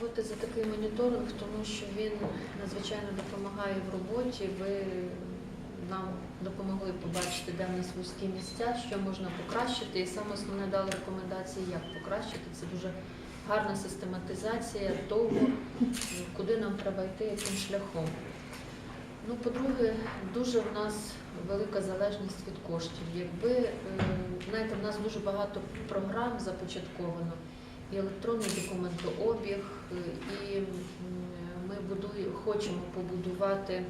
дякувати за такий моніторинг, тому що він надзвичайно допомагає в роботі. Ви нам допомогли побачити, де в нас вузькі місця, що можна покращити. І саме основне дали рекомендації, як покращити. Це дуже гарна систематизація того, куди нам треба йти, яким шляхом. Ну, по-друге, дуже в нас велика залежність від коштів. Якби е, знаєте, в нас дуже багато програм започатковано, і електронний документообіг, е, і ми будуємо, хочемо побудувати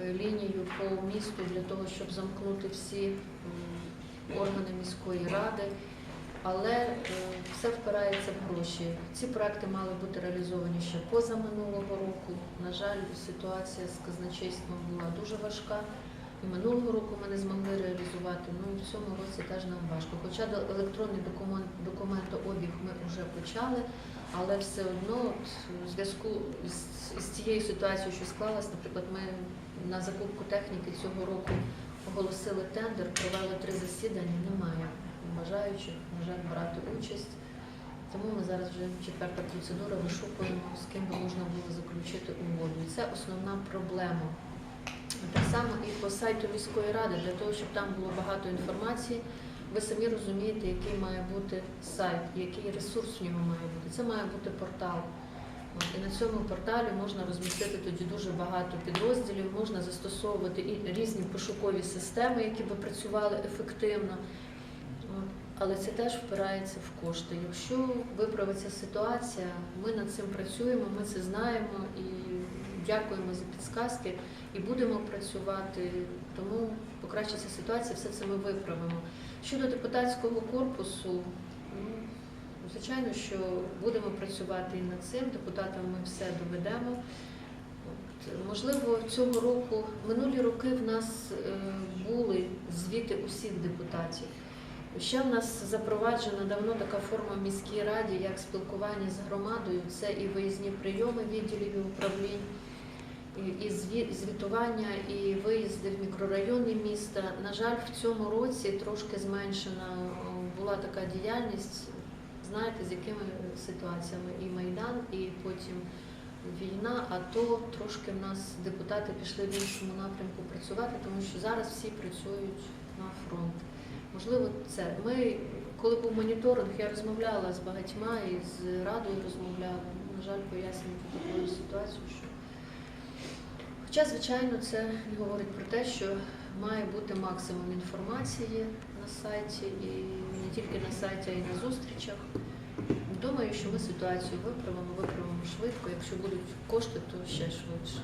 е, лінію по місту для того, щоб замкнути всі органи міської ради. Але е, все впирається в гроші. Ці проекти мали бути реалізовані ще поза минулого року. На жаль, ситуація з казначейством була дуже важка. І минулого року ми не змогли реалізувати. Ну в цьому році теж нам важко. Хоча електронний документ, документообіг ми вже почали, але все одно у зв'язку з, з цією ситуацією, що склалась, наприклад, ми на закупку техніки цього року оголосили тендер, провели три засідання. Немає бажаючих, на жаль, брати участь. Тому ми зараз вже четверта процедура вишукуємо, з ким би можна було заключити угоду. Це основна проблема. Так само і по сайту міської ради, для того, щоб там було багато інформації, ви самі розумієте, який має бути сайт, який ресурс в ньому має бути. Це має бути портал. І на цьому порталі можна розмістити тоді дуже багато підрозділів, можна застосовувати і різні пошукові системи, які би працювали ефективно. Але це теж впирається в кошти. Якщо виправиться ситуація, ми над цим працюємо, ми це знаємо і дякуємо за підсказки і будемо працювати. Тому покращиться ситуація, все це ми виправимо. Щодо депутатського корпусу, ну, звичайно, що будемо працювати і над цим. Депутатам ми все доведемо. От, Можливо, цього року, минулі роки в нас е, були звіти усіх депутатів. Ще в нас запроваджена давно така форма міській раді, як спілкування з громадою. Це і виїзні прийоми відділів і управлінь, і- звітування, і виїзди в мікрорайони міста. На жаль, в цьому році трошки зменшена була така діяльність. Знаєте, з якими ситуаціями і Майдан, і потім війна, а то трошки в нас депутати пішли в іншому напрямку працювати, тому що зараз всі працюють на фронт. Можливо, це. Ми, коли був моніторинг, я розмовляла з багатьма і з радою розмовляла. На жаль, пояснювати таку ситуацію, що. Хоча, звичайно, це говорить про те, що має бути максимум інформації на сайті, і не тільки на сайті, а й на зустрічах. Думаю, що ми ситуацію виправимо, виправимо швидко. Якщо будуть кошти, то ще швидше.